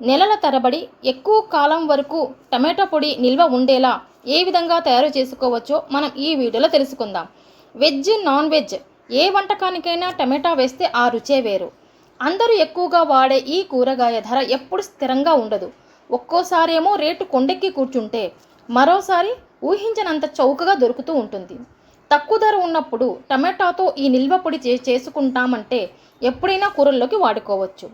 నెలల తరబడి ఎక్కువ కాలం వరకు టమాటో పొడి నిల్వ ఉండేలా ఏ విధంగా తయారు చేసుకోవచ్చో మనం ఈ వీడియోలో తెలుసుకుందాం. వెజ్ నాన్ వెజ్ ఏ వంటకానికైనా టమాటా వేస్తే ఆ రుచే వేరు. అందరూ ఎక్కువగా వాడే ఈ కూరగాయ ధర ఎప్పుడు స్థిరంగా ఉండదు. ఒక్కోసారేమో రేటు కొండెక్కి కూర్చుంటే మరోసారి ఊహించనంత చౌకగా దొరుకుతూ ఉంటుంది. తక్కువ ధర ఉన్నప్పుడు టమాటాతో ఈ నిల్వ పొడి చే చేసుకుంటామంటే ఎప్పుడైనా కూరల్లోకి వాడుకోవచ్చు.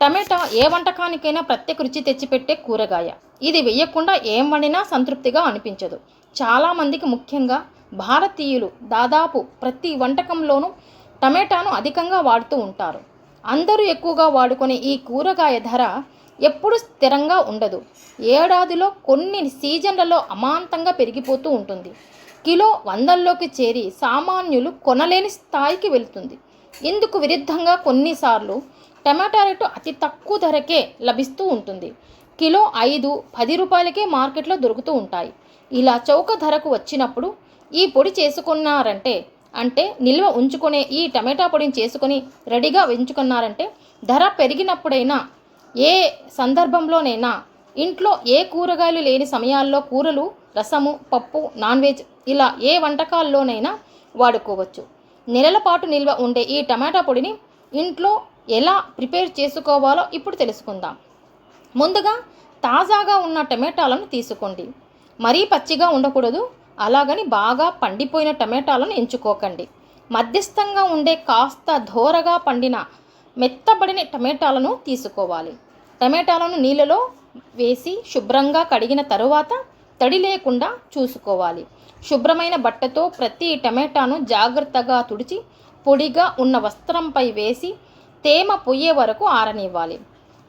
టమాటా ఏ వంటకానికైనా ప్రత్యేక రుచి తెచ్చిపెట్టే కూరగాయ. ఇది వేయకుండా ఏం వండినా సంతృప్తిగా అనిపించదు. చాలామందికి ముఖ్యంగా భారతీయులు దాదాపు ప్రతి వంటకంలోనూ టమాటాను అధికంగా వాడుతూ ఉంటారు. అందరూ ఎక్కువగా వాడుకునే ఈ కూరగాయ ధర ఎప్పుడు స్థిరంగా ఉండదు. ఏడాదిలో కొన్ని సీజన్లలో అమాంతంగా పెరిగిపోతూ ఉంటుంది. కిలో వందల్లోకి చేరి సామాన్యులు కొనలేని స్థాయికి వెళ్తుంది. ఇందుకు విరుద్ధంగా కొన్నిసార్లు టమాటా రేటు అతి తక్కువ ధరకే లభిస్తూ ఉంటుంది. కిలో ఐదు పది రూపాయలకే మార్కెట్లో దొరుకుతూ ఉంటాయి. ఇలా చౌక ధరకు వచ్చినప్పుడు ఈ పొడి చేసుకున్నారంటే అంటే నిల్వ ఉంచుకునే ఈ టమాటా పొడిని చేసుకొని రెడీగా ఉంచుకున్నారంటే ధర పెరిగినప్పుడైనా ఏ సందర్భంలోనైనా ఇంట్లో ఏ కూరగాయలు లేని సమయాల్లో కూరలు రసము పప్పు నాన్ వెజ్ ఇలా ఏ వంటకాల్లోనైనా వాడుకోవచ్చు. నెలల పాటు నిల్వ ఉండే ఈ టమాటా పొడిని ఇంట్లో ఎలా ప్రిపేర్ చేసుకోవాలో ఇప్పుడు తెలుసుకుందాం. ముందుగా తాజాగా ఉన్న టమాటాలను తీసుకోండి. మరీ పచ్చిగా ఉండకూడదు. అలాగని బాగా పండిపోయిన టమాటాలను ఎంచుకోకండి. మధ్యస్థంగా ఉండే కాస్త ధోరగా పండిన మెత్తబడిన టమాటాలను తీసుకోవాలి. టమాటాలను నీళ్ళలో వేసి శుభ్రంగా కడిగిన తరువాత తడి లేకుండా చూసుకోవాలి. శుభ్రమైన బట్టతో ప్రతి టమాటాను జాగ్రత్తగా తుడిచి పొడిగా ఉన్న వస్త్రంపై వేసి తేమ పోయే వరకు ఆరనివ్వాలి.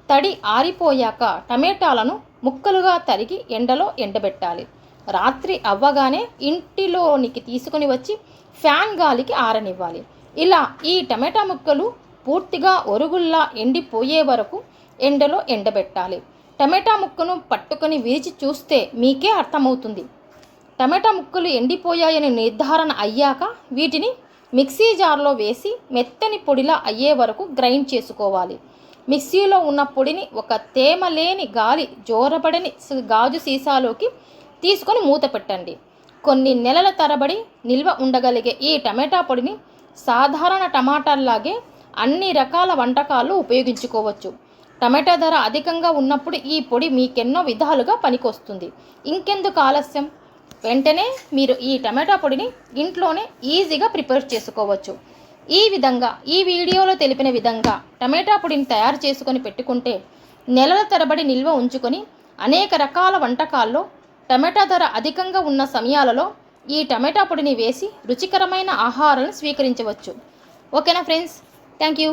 తడి ఆరిపోయాక టమాటాలను ముక్కలుగా తరిగి ఎండలో ఎండబెట్టాలి. రాత్రి అవ్వగానే ఇంటిలోనికి తీసుకుని వచ్చి ఫ్యాన్ గాలికి ఆరనివ్వాలి. ఇలా ఈ టమాటా ముక్కలు పూర్తిగా ఒరుగుల్లా ఎండిపోయే వరకు ఎండలో ఎండబెట్టాలి. టమాటా ముక్కను పట్టుకొని విరిచి చూస్తే మీకే అర్థమవుతుంది. టమాటా ముక్కలు ఎండిపోయాయని నిర్ధారణ అయ్యాక వీటిని మిక్సీ జార్లో వేసి మెత్తని పొడిలా అయ్యే వరకు గ్రైండ్ చేసుకోవాలి. మిక్సీలో ఉన్న పొడిని ఒక తేమ లేని గాలి జోరబడని గాజు సీసాలోకి తీసుకొని మూత పెట్టండి. కొన్ని నెలల తరబడి నిల్వ ఉండగలిగే ఈ టమాటా పొడిని సాధారణ టమాటాల్లాగే అన్ని రకాల వంటకాలు ఉపయోగించుకోవచ్చు. టమాటా ధర అధికంగా ఉన్నప్పుడు ఈ పొడి మీకెన్నో విధాలుగా పనికొస్తుంది. ఇంకెందుకు ఆలస్యం? వెంటనే మీరు ఈ టమాటా పొడిని ఇంట్లోనే ఈజీగా ప్రిపేర్ చేసుకోవచ్చు. ఈ విధంగా ఈ వీడియోలో తెలిపిన విధంగా టమాటా పొడిని తయారు చేసుకొని పెట్టుకుంటే నెలల తరబడి నిల్వ ఉంచుకొని అనేక రకాల వంటకాల్లో టమాటా ధర అధికంగా ఉన్న సమయాలలో ఈ టమాటా పొడిని వేసి రుచికరమైన ఆహారాలను స్వీకరించవచ్చు. ఓకేనా ఫ్రెండ్స్? Thank you.